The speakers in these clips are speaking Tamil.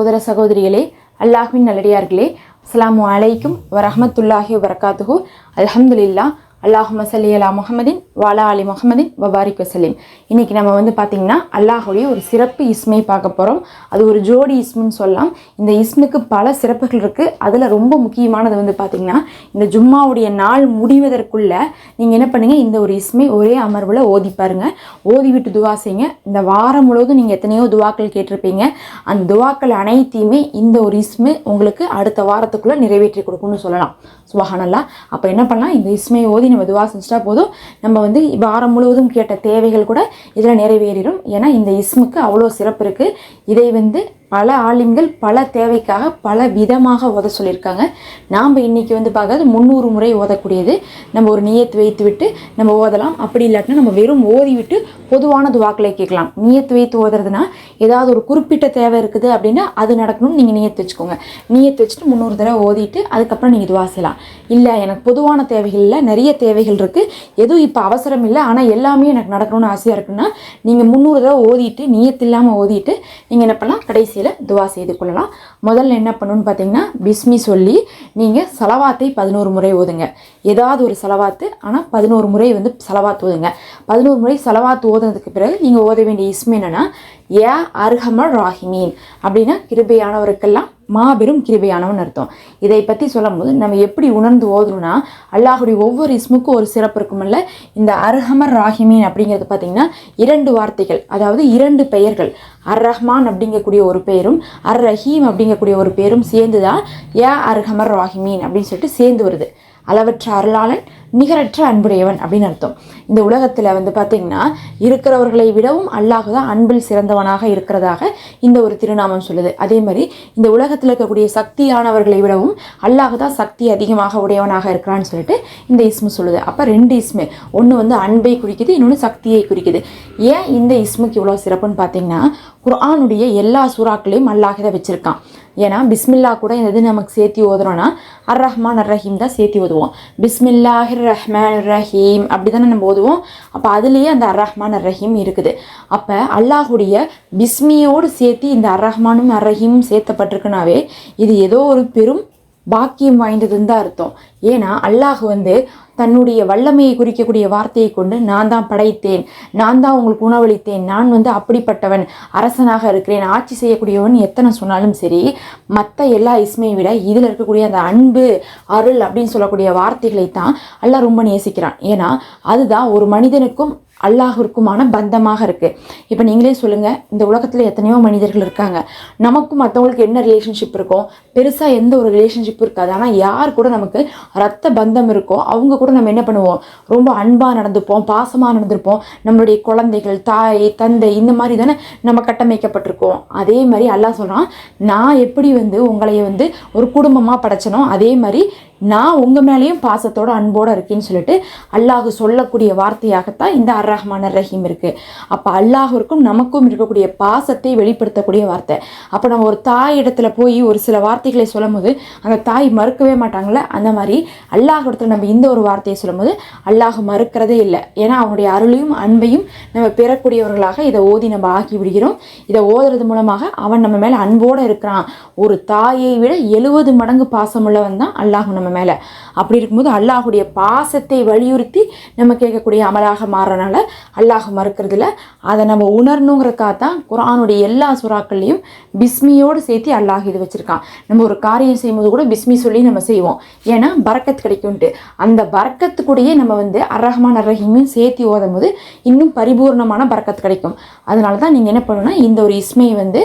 சகோதர சகோதரிகளே அல்லாஹ்வின் நல்லடியார்களே அஸ்ஸலாமு அலைக்கும் வரஹ்மத்துல்லாஹி வபரகாத்துஹு. அலமதுல்லா அல்லாஹும சல்லி அலா முகமதின் வாலா அலி முகமதின் வபாரிக் வசலீம் இன்னைக்கு நம்ம வந்து பார்த்திங்கன்னா அல்லாஹுடைய ஒரு சிறப்பு இஸ்மை பார்க்க போகிறோம் அது ஒரு ஜோடி இஸ்முன்னு சொல்லலாம். இந்த இஸ்முக்கு பல சிறப்புகள் இருக்குது அதில் ரொம்ப முக்கியமானது வந்து பார்த்திங்கன்னா இந்த ஜும்மாவுடைய நாள் முடிவதற்குள்ள நீங்கள் என்ன பண்ணுங்கள் இந்த ஒரு இஸ்மை ஒரே அமர்வில் ஓதி பாருங்கள் ஓதி விட்டு துவா செய்யுங்க. இந்த வாரம் முழுவதும் நீங்கள் எத்தனையோ துவாக்கள் கேட்டிருப்பீங்க. அந்த துவாக்கள் அனைத்தையுமே இந்த ஒரு இஸ்மு உங்களுக்கு அடுத்த வாரத்துக்குள்ளே நிறைவேற்றி கொடுக்கும்னு சொல்லலாம். சுபஹானல்லா. அப்போ என்ன பண்ணலாம்? இந்த இஸ்மை ஓதி நம்ம துவா செஞ்சிட்டா போதும். நம்ம வந்து வாரம் முழுவதும் கேட்ட தேவைகள் கூட இதில் நிறைவேறிடும் ஏன்னா இந்த இஸ்முக்கு அவ்வளோ சிறப்பு இருக்குது இதை வந்து பல ஆலிம்கள் பல தேவைக்காக பல விதமாக ஓத சொல்லியிருக்காங்க. நாம் இன்னைக்கு வந்து பார்க்காது முந்நூறு முறை ஓதக்கூடியது. நம்ம ஒரு நியத்து வைத்து விட்டு நம்ம ஓதலாம். அப்படி இல்லாட்டினா நம்ம வெறும் ஓதி விட்டு பொதுவான துவாக்களை கேட்கலாம். நியத்து வைத்து ஓதுறதுனா ஏதாவது ஒரு குறிப்பிட்ட தேவை இருக்குது அப்படின்னா அது நடக்கணும்னு நீங்கள் நியத்து வச்சுக்கோங்க. நியத்து வச்சுட்டு முந்நூறு தடவை ஓதிட்டு அதுக்கப்புறம் நீங்கள் துவா செய்யலாம் இல்லை எனக்கு பொதுவான தேவைகளில் நிறைய தேவைகள் இருக்குது எதுவும் இப்போ அவசரம் இல்லை ஆனால் எல்லாமே எனக்கு நடக்கணும்னு ஆசையாக இருக்குன்னா நீங்கள் முந்நூறு தடவை ஓதிட்டு நியத்து இல்லாமல் ஓதிட்டு நீங்கள் என்ன பண்ணலாம்? கடைசியில் துவா செய்து கொள்ளலாம். முதல்ல என்ன பண்ணணும்னு பார்த்தீங்கன்னா பிஸ்மி சொல்லி நீங்கள் செலவாத்தை பதினோரு முறை ஓதுங்க. ஏதாவது ஒரு செலவாத்து ஆனால் பதினோரு முறை வந்து செலவாத்து ஓதுங்க. பதினோரு முறை செலவாத்து ஓதுனதுக்கு பிறகு நீங்கள் ஓத வேண்டிய இஸ்மி என்னென்னா ஏ அர்ஹமர் ராஹிமீன். அப்படின்னா கிருபையானவருக்கெல்லாம் மாபெரும் கிருபையானவன் அர்த்தம். இதை பற்றி சொல்லும்போது நம்ம எப்படி உணர்ந்து ஓதணும்னா அல்லாஹுடைய ஒவ்வொரு இஸ்முக்கும் ஒரு சிறப்பு இருக்குமல்ல இந்த அர்ஹமர் ராஹிமீன் அப்படிங்கிறது பார்த்தீங்கன்னா இரண்டு வார்த்தைகள் அதாவது இரண்டு பெயர்கள். அர் ரஹ்மான் அப்படிங்கக்கூடிய ஒரு பெயரும் அர் ரஹீம் அப்படிங்கக்கூடிய ஒரு பேரும் சேர்ந்து தான் ஏ அர்ஹமர் ராஹிமீன் அப்படின்னு சொல்லிட்டு சேர்ந்து வருது. அளவற்ற அருளாளன் நிகரற்ற அன்புடையவன் அப்படின்னு அர்த்தம். இந்த உலகத்தில் வந்து பார்த்திங்கன்னா இருக்கிறவர்களை விடவும் அல்லாஹ் தான் அன்பில் சிறந்தவனாக இருக்கிறதாக இந்த ஒரு திருநாமம் சொல்லுது. அதே மாதிரி இந்த உலகத்தில் இருக்கக்கூடிய சக்தியானவர்களை விடவும் அல்லாஹ் தான் சக்தி அதிகமாக உடையவனாக இருக்கிறான்னு சொல்லிட்டு இந்த இஸ்மு சொல்லுது. அப்போ ரெண்டு இஸ்மு. ஒன்று வந்து அன்பை குறிக்குது இன்னொன்று சக்தியை குறிக்குது. ஏன் இந்த இஸ்முக்கு இவ்வளோ சிறப்புன்னு பார்த்தீங்கன்னா குர்ஆனுடைய எல்லா சூறாக்களையும் அல்லாஹ் தான் வச்சுருக்கான். ஏன்னா பிஸ்மில்லா கூட இந்த இது நமக்கு சேர்த்தி ஓதுறோன்னா அர் ரஹ்மான் அர் ரஹீம் தான் சேர்த்தி ஓதுவோம். பிஸ்மில்லாஹிர் ரஹ்மான் ரஹீம் அப்படி தானே நம்ம ஓதுவோம். அப்போ அதுலேயே அந்த அர் ரஹ்மான் அர் ரஹீம் இருக்குது. அப்போ அல்லாஹுடைய பிஸ்மியோடு சேர்த்து இந்த அர் ரஹ்மானும் அர் ரஹீமும் சேர்த்தப்பட்டிருக்குனாவே இது ஏதோ ஒரு பெரும் பாக்கியம் வாய்ந்ததுன்னு தான் அர்த்தம். ஏன்னா அல்லாஹ் வந்து தன்னுடைய வல்லமையை குறிக்கக்கூடிய வார்த்தையை கொண்டு நான் தான் படைத்தேன். நான் தான் உங்களுக்கு உணவளித்தேன். நான் வந்து அப்படிப்பட்டவன் அரசனாக இருக்கிறேன். ஆட்சி செய்யக்கூடியவன் எத்தனை சொன்னாலும் சரி மற்ற எல்லா இஸ்மையை விட இதில் இருக்கக்கூடிய அந்த அன்பு அருள் அப்படின்னு சொல்லக்கூடிய வார்த்தைகளை தான் அல்லாஹ் ரொம்ப நேசிக்கிறான். ஏன்னா அதுதான் ஒரு மனிதனுக்கும் அல்லாஹிற்குமான பந்தமாக இருக்குது இப்போ நீங்களே சொல்லுங்கள் இந்த உலகத்தில் எத்தனையோ மனிதர்கள் இருக்காங்க. நமக்கும் மற்றவங்களுக்கு என்ன ரிலேஷன்ஷிப் இருக்கும் பெருசாக எந்த ஒரு ரிலேஷன்ஷிப் இருக்காது. ஆனால் யார் கூட நமக்கு ரத்த பந்தம் இருக்கோ அவங்க கூட நம்ம என்ன பண்ணுவோம்? ரொம்ப அன்பாக நடந்துப்போம் பாசமாக நடந்திருப்போம். நம்மளுடைய குழந்தைகள் தாய் தந்தை இந்த மாதிரி தானே நம்ம கட்டமைக்கப்பட்டிருக்கோம். அதே மாதிரி அல்லாஹ் சொல்கிறான் நான் எப்படி வந்து உங்களை வந்து ஒரு குடும்பமாக படைச்சனோ அதே மாதிரி நான் உங்கள் மேலேயும் பாசத்தோட அன்போடு இருக்கேன்னு சொல்லிட்டு அல்லாஹு சொல்லக்கூடிய வார்த்தையாகத்தான் இந்த அர் ரஹ்மான் ரஹீம் இருக்குது அப்போ அல்லாஹிற்கும் நமக்கும் இருக்கக்கூடிய பாசத்தை வெளிப்படுத்தக்கூடிய வார்த்தை. அப்போ நம்ம ஒரு தாய் இடத்துல போய் ஒரு சில வார்த்தைகளை சொல்லும் போது அந்த தாய் மறுக்கவே மாட்டாங்களே அந்த மாதிரி அல்லாஹ் இடத்துல நம்ம இந்த ஒரு வார்த்தையை சொல்லும்போது அல்லாஹ் மறுக்கிறதே இல்லை. ஏன்னா அவனுடைய அருளையும் அன்பையும் நம்ம பெறக்கூடியவர்களாக இதை ஓதி நம்ம ஆக்கி விடுகிறோம். இதை ஓதுறது மூலமாக அவன் நம்ம மேலே அன்போடு இருக்கிறான். ஒரு தாயை விட எழுபது மடங்கு பாசமுள்ளவன் தான் அல்லாஹ் நம்ம மேலே. அப்படி இருக்கும்போது அல்லாஹுடைய பாசத்தை வலியுறுத்தி நம்ம கேட்கக்கூடிய அமலாக மாறுறனால அல்லாஹ் மறுக்கிறதுல அதை நம்ம உணரணுங்கிறக்காக தான் குரானுடைய எல்லா சுறாக்கள்லையும் பிஸ்மியோடு சேர்த்து அல்லாஹ் இது வச்சுருக்கான். நம்ம ஒரு காரியம் செய்யும்போது கூட பிஸ்மி சொல்லி நம்ம செய்வோம். ஏன்னா பறக்கத் கிடைக்கும்ட்டு அந்த பறக்கத்து நம்ம வந்து அர்ரஹ்மான் அர்ரஹீமையும் சேர்த்து ஓதும் போது இன்னும் பரிபூர்ணமான பறக்கத்து கிடைக்கும். அதனால தான் நீங்கள் என்ன பண்ணணும்னா இந்த ஒரு இஸ்மையை வந்து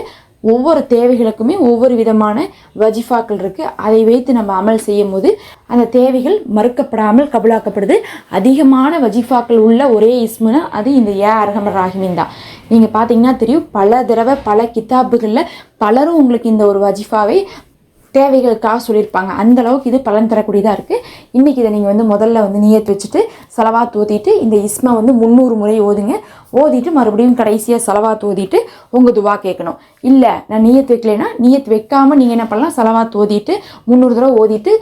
ஒவ்வொரு தேவைகளுக்குமே ஒவ்வொரு விதமான வஜிஃபாக்கள் இருக்குது அதை வைத்து நம்ம அமல் செய்யும் போது அந்த தேவைகள் மறுக்கப்படாமல் கபுலாக்கப்படுது. அதிகமான வஜிஃபாக்கள் உள்ள ஒரே இஸ்முனா அது இந்த ஏ அரகமர் ராகிமின் தான். நீங்கள் பார்த்தீங்கன்னா தெரியும் பல தடவை பல கித்தாபுகளில் பலரும் உங்களுக்கு இந்த ஒரு வஜிஃபாவை தேவைகளுக்காக சொல்லியிருப்பாங்க. அந்த அளவுக்கு இது பலன் தரக்கூடியதாக இருக்குது இன்றைக்கி இதை நீங்கள் வந்து முதல்ல வந்து நீயத்து வச்சுட்டு செலவாக ஓதிட்டு இந்த இஸ்மா வந்து முந்நூறு முறை ஓதுங்க. ஓதிட்டு மறுபடியும் கடைசியாக செலவாக தோதிட்டு உங்கள் துவா கேட்கணும். இல்லை நான் நீயத்து வைக்கலைன்னா நீயத்து வைக்காமல் நீங்கள் என்ன பண்ணலாம்? செலவாக தோதிட்டு முந்நூறு தடவை ஓதிட்டு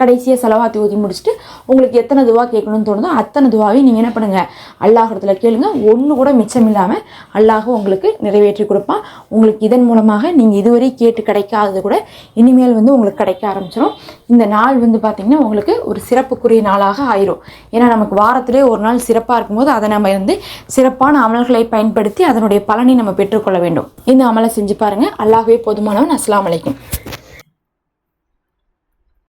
கடைசியாக செலவாத்தி ஊதி முடிச்சுட்டு உங்களுக்கு எத்தனை துவா கேட்கணும்னு தோணுதோ அத்தனை துவாவையும் நீங்கள் என்ன பண்ணுங்கள் அல்லாஹிடத்துல கேளுங்க. ஒன்று கூட மிச்சம் இல்லாமல் அல்லாஹ் உங்களுக்கு நிறைவேற்றி கொடுப்பான். உங்களுக்கு இதன் மூலமாக நீங்கள் இதுவரை கேட்டு கிடைக்காதது கூட இனிமேல் வந்து உங்களுக்கு கிடைக்க ஆரம்பிச்சிடும் இந்த நாள் வந்து பார்த்திங்கன்னா உங்களுக்கு ஒரு சிறப்புக்குரிய நாளாக ஆயிரும். ஏன்னா நமக்கு வாரத்திலே ஒரு நாள் சிறப்பாக இருக்கும்போது அதை நம்ம வந்து சிறப்பான அமல்களை பயன்படுத்தி அதனுடைய பலனை நம்ம பெற்றுக்கொள்ள வேண்டும். இந்த அமலை செஞ்சு பாருங்கள் அல்லாஹே போதுமானவன். அஸ்லாம் அலைக்கும்.